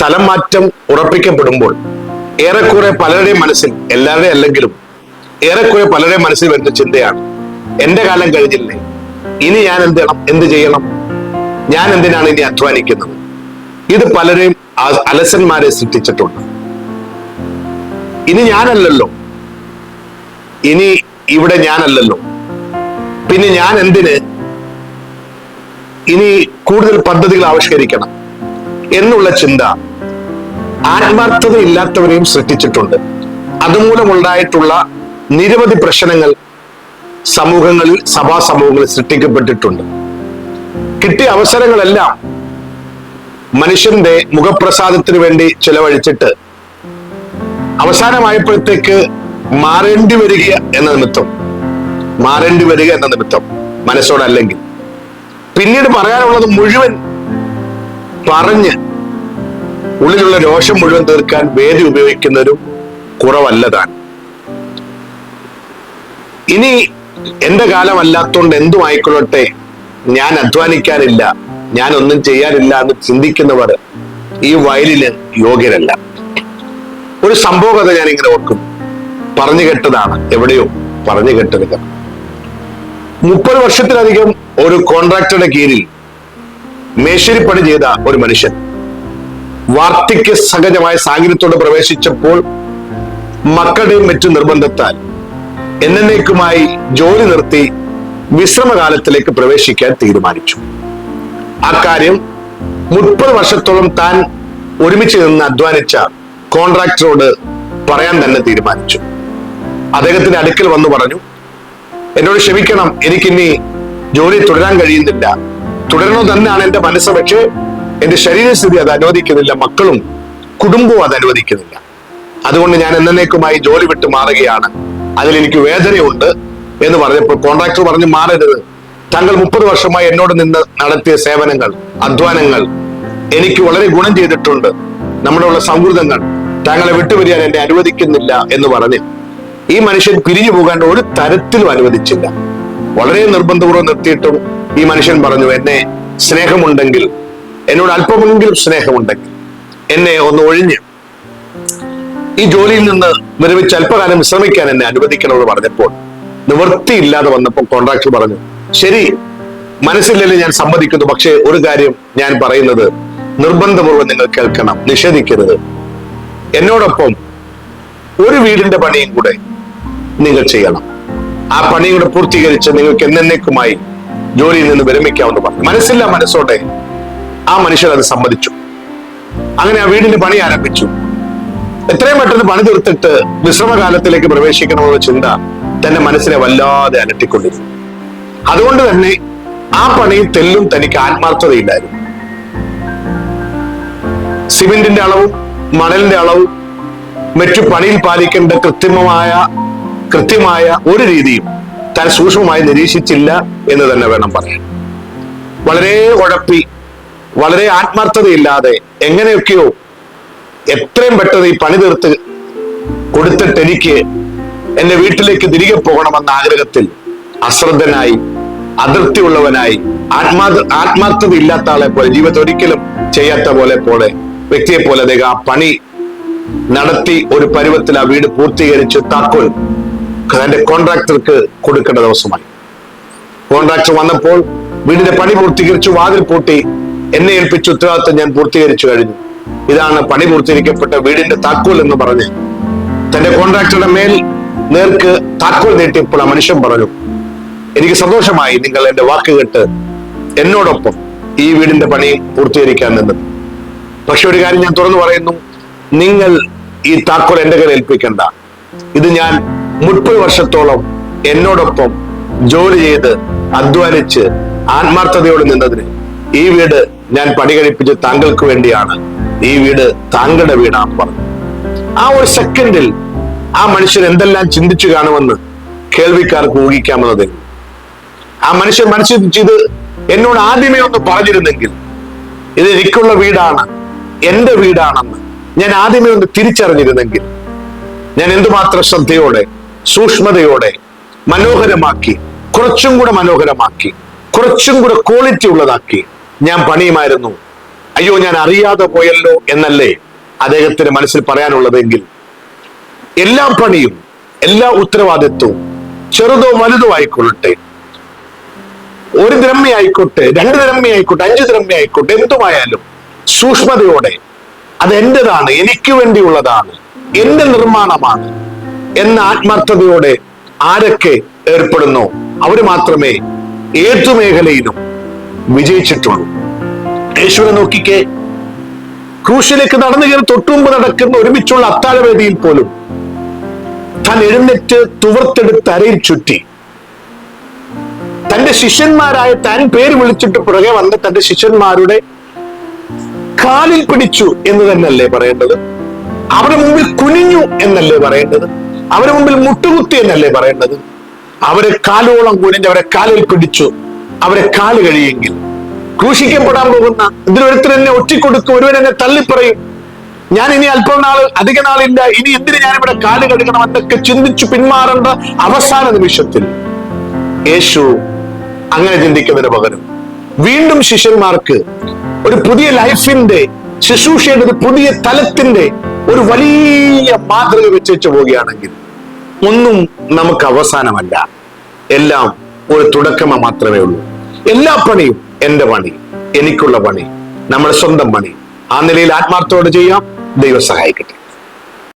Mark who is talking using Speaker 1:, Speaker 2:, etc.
Speaker 1: സ്ഥലം മാറ്റം ഉറപ്പിക്കപ്പെടുമ്പോൾ ഏറെക്കുറെ പലരുടെയും മനസ്സിൽ എല്ലാവരുടെയും അല്ലെങ്കിലും ഏറെക്കുറെ പലരുടെയും മനസ്സിൽ വരുന്ന ചിന്തയാണ് എന്റെ കാലം കഴിഞ്ഞില്ലേ? ഇനി ഞാൻ എന്ത് എന്ത് ചെയ്യണം? ഞാൻ എന്തിനാണ് ഇനി അധ്വാനിക്കുന്നത്? ഇത് പലരെയും അലസന്മാരെ സൃഷ്ടിച്ചിട്ടുണ്ട്. ഇനി ഞാനല്ലല്ലോ? ഇനി ഇവിടെ ഞാനല്ലല്ലോ? പിന്നെ ഞാൻ എന്തിന്? ഇനി കൂടുതൽ പദ്ധതികൾ ആവിഷ്കരിക്കണം എന്നുള്ള ചിന്ത ആത്മാർത്ഥത ഇല്ലാത്തവരെയും സൃഷ്ടിച്ചിട്ടുണ്ട്. അതുമൂലമുണ്ടായിട്ടുള്ള നിരവധി പ്രശ്നങ്ങൾ സമൂഹങ്ങളിൽ സഭാ സമൂഹങ്ങളിൽ സൃഷ്ടിക്കപ്പെട്ടിട്ടുണ്ട്. കിട്ടിയ അവസരങ്ങളെല്ലാം മനുഷ്യന്റെ മുഖപ്രസാദത്തിന് വേണ്ടി ചെലവഴിച്ചിട്ട് അവസാനമായപ്പോഴത്തേക്ക് മാറേണ്ടി വരിക എന്ന നിമിത്തം മാറേണ്ടി വരിക എന്ന നിമിത്തം മനസ്സോടല്ലെങ്കിൽ. പിന്നീട് പറയാനുള്ളത് മുഴുവൻ പറഞ്ഞ് ഉള്ളിലുള്ള രോഷം മുഴുവൻ തീർക്കാൻ വേദി ഉപയോഗിക്കുന്നതും കുറവല്ല താൻ. ഇനി എന്റെ കാലമല്ലാത്തോണ്ട് എന്തും ആയിക്കൊള്ളട്ടെ. ഞാൻ അധ്വാനിക്കാനില്ല. ഞാൻ ഒന്നും ചെയ്യാനില്ല എന്ന് ചിന്തിക്കുന്നവർ ഈ വയലിന് യോഗ്യരല്ല. ഒരു സംഭവകഥ ഞാൻ ഇങ്ങനെ ഓർക്കും. പറഞ്ഞു കേട്ടതാണ്. എവിടെയോ പറഞ്ഞു കേട്ടത് കഥ. മുപ്പത് വർഷത്തിലധികം ഒരു കോൺട്രാക്ടറുടെ കീഴിൽ മേശരിപ്പണി ചെയ്ത ഒരു മനുഷ്യൻ. വാർദ്ധക്യ സഹജമായ സാഹചര്യത്തോട് പ്രവേശിച്ചപ്പോൾ മക്കളുടെയും മറ്റു നിർബന്ധത്താൽ എന്നേക്കുമായി ജോലി നിർത്തി വിശ്രമകാലത്തിലേക്ക് പ്രവേശിക്കാൻ തീരുമാനിച്ചു. അക്കാര്യം കാര്യം മുപ്പത് വർഷത്തോളം താൻ ഒരുമിച്ച് നിന്ന് അധ്വാനിച്ച കോൺട്രാക്ടറോട് പറയാൻ തന്നെ തീരുമാനിച്ചു. അദ്ദേഹത്തിന്റെ അടുക്കൽ വന്നു പറഞ്ഞു എന്നോട് ക്ഷമിക്കണം എനിക്കിനി ജോലി തുടരാൻ കഴിയുന്നില്ല. തുടരണോ തന്നെയാണ് എന്റെ മനസ്സ് പക്ഷേ എന്റെ ശരീരസ്ഥിതി അത് അനുവദിക്കുന്നില്ല മക്കളും കുടുംബവും അത് അനുവദിക്കുന്നില്ല. അതുകൊണ്ട് ഞാൻ എന്നേക്കുമായി ജോലി വിട്ട് മാറുകയാണ്. അതിൽ എനിക്ക് വേദനയുണ്ട് എന്ന് പറഞ്ഞപ്പോൾ കോൺട്രാക്ടർ പറഞ്ഞു മാറരുത്. താങ്കൾ മുപ്പത് വർഷമായി എന്നോട് നിന്ന് നടത്തിയ സേവനങ്ങൾ അധ്വാനങ്ങൾ എനിക്ക് വളരെ ഗുണം ചെയ്തിട്ടുണ്ട്. നമ്മുടെ ഉള്ള സൗഹൃദങ്ങൾ താങ്കളെ വിട്ടുപിരിയാൻ എന്നെ അനുവദിക്കുന്നില്ല എന്ന് പറഞ്ഞ് ഈ മനുഷ്യൻ പിരിഞ്ഞു പോകാൻ ഒരു തരത്തിലും അനുവദിച്ചില്ല. വളരെ നിർബന്ധപൂർവം നിർത്തിയിട്ടും ഈ മനുഷ്യൻ പറഞ്ഞു എന്നെ സ്നേഹമുണ്ടെങ്കിൽ എന്നോട് അല്പമെങ്കിലും സ്നേഹമുണ്ടെങ്കിൽ എന്നെ ഒന്ന് ഒഴിഞ്ഞ് ഈ ജോലിയിൽ നിന്ന് വിരമിച്ച് അല്പകാലം വിശ്രമിക്കാൻ എന്നെ അനുവദിക്കണമെന്ന് പറഞ്ഞപ്പോൾ നിവൃത്തിയില്ലാതെ വന്നപ്പോൾ കോൺട്രാക്ടർ പറഞ്ഞു ശരി മനസ്സില്ലെങ്കിൽ ഞാൻ സമ്മതിക്കുന്നു പക്ഷേ ഒരു കാര്യം ഞാൻ പറയുന്നത് നിർബന്ധപൂർവം നിങ്ങൾ കേൾക്കണം നിഷേധിക്കരുത്. എന്നോടൊപ്പം ഒരു വീടിന്റെ പണിയും കൂടെ നിങ്ങൾ ചെയ്യണം. ആ പണിയും കൂടെ പൂർത്തീകരിച്ച് നിങ്ങൾക്ക് എന്നേക്കുമായി ജോലിയിൽ നിന്ന് വിരമിക്കാമെന്ന് പറഞ്ഞു. മനസ്സില്ല മനസ്സോടെ. ആ മനുഷ്യൻ അത് സമ്മതിച്ചു. അങ്ങനെ ആ വീടിന് പണി ആരംഭിച്ചു. എത്രയും പെട്ടെന്ന് പണി തീർത്തിട്ട് വിശ്രമകാലത്തിലേക്ക് പ്രവേശിക്കണമെന്ന ചിന്ത തന്റെ മനസ്സിനെ വല്ലാതെ അലട്ടിക്കൊണ്ടിരുന്നു. അതുകൊണ്ട് തന്നെ ആ പണിയിൽ തെല്ലും തനിക്ക് ആത്മാർത്ഥതയില്ലായിരുന്നു. സിമെന്റിന്റെ അളവും മണലിന്റെ അളവും മറ്റു പണിയിൽ പാലിക്കേണ്ട കൃത്രിമമായ കൃത്യമായ ഒരു രീതിയും താൻ സൂക്ഷ്മമായി നിരീക്ഷിച്ചില്ല എന്ന് തന്നെ വേണം പറയാൻ. വളരെ ഉഴപ്പി വളരെ ആത്മാർത്ഥതയില്ലാതെ എങ്ങനെയൊക്കെയോ എത്രയും പെട്ടെന്ന് ഈ പണി തീർത്ത് കൊടുത്തിട്ട് എനിക്ക് എന്റെ വീട്ടിലേക്ക് തിരികെ പോകണമെന്ന ആഗ്രഹത്തിൽ അശ്രദ്ധനായി അതിർത്തിയുള്ളവനായി ആത്മാ ആത്മാർത്ഥത ഇല്ലാത്ത ആളെ പോലെ ജീവിതത്തിൽ ഒരിക്കലും ചെയ്യാത്ത പോലെ പോലെ വ്യക്തിയെ പോലെ അദ്ദേഹം ആ പണി നടത്തി ഒരു പരുവത്തിൽ ആ വീട് പൂർത്തീകരിച്ച് താക്കോൽ തന്റെ കോൺട്രാക്ടർക്ക് കൊടുക്കേണ്ട ദിവസമായി. കോൺട്രാക്ടർ വന്നപ്പോൾ വീടിന്റെ പണി പൂർത്തീകരിച്ചു വാതിൽ പൂട്ടി എന്നെ ഏൽപ്പിച്ച ഉത്തരവാദിത്തം ഞാൻ പൂർത്തീകരിച്ചു കഴിഞ്ഞു. ഇതാണ് പണി പൂർത്തീകരിക്കപ്പെട്ട വീടിന്റെ താക്കോൽ എന്ന് പറഞ്ഞ്. തന്റെ കോൺട്രാക്ടറുടെ മേൽ നേർക്ക് താക്കോൽ നീട്ടിയപ്പോൾ ആ മനുഷ്യൻ പറഞ്ഞു എനിക്ക് സന്തോഷമായി നിങ്ങൾ എന്റെ വാക്ക് കേട്ട് എന്നോടൊപ്പം ഈ വീടിന്റെ പണി പൂർത്തീകരിക്കാൻ നിന്നത്. പക്ഷെ ഒരു കാര്യം ഞാൻ തുറന്നു പറയുന്നു നിങ്ങൾ ഈ താക്കോൽ എന്റെ കയ്യിൽ ഏൽപ്പിക്കണ്ട. ഇത് ഞാൻ മുപ്പത് വർഷത്തോളം എന്നോടൊപ്പം ജോലി ചെയ്ത് അധ്വാനിച്ച് ആത്മാർത്ഥതയോടെ നിന്നതിന് ഈ വീട് ഞാൻ പണി കഴിപ്പിച്ച് താങ്കൾക്ക് വേണ്ടിയാണ് ഈ വീട് താങ്കളുടെ വീടാണെന്ന് പറഞ്ഞു ആ ഒരു സെക്കൻഡിൽ ആ മനുഷ്യൻ എന്തെല്ലാം ചിന്തിച്ചു കാണുമെന്ന് കേൾവിക്കാർക്ക് ഊഹിക്കാമെന്നത് ആ മനുഷ്യൻ മനസ്സിൽ ഇത് എന്നോട് ആദ്യമേ ഒന്ന് പറഞ്ഞിരുന്നെങ്കിൽ ഇത് എനിക്കുള്ള വീടാണ് എന്റെ വീടാണെന്ന് ഞാൻ ആദ്യമേ ഒന്ന് തിരിച്ചറിഞ്ഞിരുന്നെങ്കിൽ ഞാൻ എന്തുമാത്രം ശ്രദ്ധയോടെ സൂക്ഷ്മതയോടെ മനോഹരമാക്കി കുറച്ചും കൂടെ മനോഹരമാക്കി കുറച്ചും കൂടെ ക്വാളിറ്റി ഉള്ളതാക്കി ഞാൻ പണിയുമായിരുന്നു. അയ്യോ ഞാൻ അറിയാതെ പോയല്ലോ എന്നല്ലേ അദ്ദേഹത്തിന് മനസ്സിൽ പറയാനുള്ളതെങ്കിൽ എല്ലാ പണിയും എല്ലാ ഉത്തരവാദിത്വവും ചെറുതോ വലുതോ ആയിക്കൊള്ളട്ടെ. ഒരു ദ്രമ്യ ആയിക്കോട്ടെ രണ്ട് ദ്രമ്യ ആയിക്കോട്ടെ അഞ്ച് ദ്രമ്യ ആയിക്കോട്ടെ എന്തുമായാലും സൂക്ഷ്മതയോടെ അത് എന്റേതാണ് എനിക്ക് വേണ്ടിയുള്ളതാണ് എന്റെ നിർമ്മാണമാണ് എന്ന ആത്മാർത്ഥതയോടെ ആരൊക്കെ ഏർപ്പെടുന്നോ അവർ മാത്രമേ ഏതു മേഖലയിലും വിജയിച്ചിട്ടുള്ളൂ. യേശുവിനെ നോക്കിക്കേ ക്രൂശിലേക്ക് നടന്നു കയറി തൊട്ടുമുമ്പ് നടക്കുന്ന ഒരുമിച്ചുള്ള അത്താഴവേദിയിൽ പോലും താൻ എഴുന്നേറ്റ് തുവർത്തെടുത്ത് അരയിൽ ചുറ്റി. തന്റെ ശിഷ്യന്മാരായ താൻ പേര് വിളിച്ചിട്ട് പുറകെ വന്ന് തന്റെ ശിഷ്യന്മാരുടെ കാലിൽ പിടിച്ചു എന്ന് തന്നെയല്ലേ പറയേണ്ടത്? അവരുടെ മുമ്പിൽ കുനിഞ്ഞു എന്നല്ലേ പറയേണ്ടത്? അവരുടെ മുമ്പിൽ മുട്ടുകുത്തി എന്നല്ലേ പറയേണ്ടത്? അവരെ കാലോളം കുനിഞ്ഞ് അവരെ കാലിൽ പിടിച്ചു. അവരെ കാൽ കഴിയെങ്കിൽ. ക്രൂശിക്കപ്പെടാൻ പോകുന്ന ഇതിലൊരുത്തർ എന്നെ ഒറ്റിക്കൊടുക്കും ഒരുവൻ എന്നെ തള്ളിപ്പറയും. ഞാൻ ഇനി അല്പം നാൾ അധിക നാളില്ല. ഇനി എന്തിനു ഞാൻ ഇവിടെ കാൽ കഴുകണം എന്നൊക്കെ ചിന്തിച്ചു പിന്മാറേണ്ട അവസാന നിമിഷത്തിൽ യേശു അങ്ങനെ ചിന്തിക്കുന്നതിന് പകരം വീണ്ടും ശിഷ്യന്മാർക്ക് ഒരു പുതിയ ലൈഫിന്റെ ശുശ്രൂഷയുടെ ഒരു പുതിയ തലത്തിന്റെ ഒരു വലിയ മാതൃക വെച്ചു പോവുകയാണെങ്കിൽ ഒന്നും നമുക്ക് അവസാനമല്ല. എല്ലാം ഒരു തുടക്കം മാത്രമേ ഉള്ളൂ. എല്ലാ പണിയും എന്റെ പണി എനിക്കുള്ള പണി നമ്മുടെ സ്വന്തം പണി. ആ നിലയിൽ ആത്മാർത്ഥത്തോടെ ചെയ്യാം. ദൈവം സഹായിക്കട്ടെ.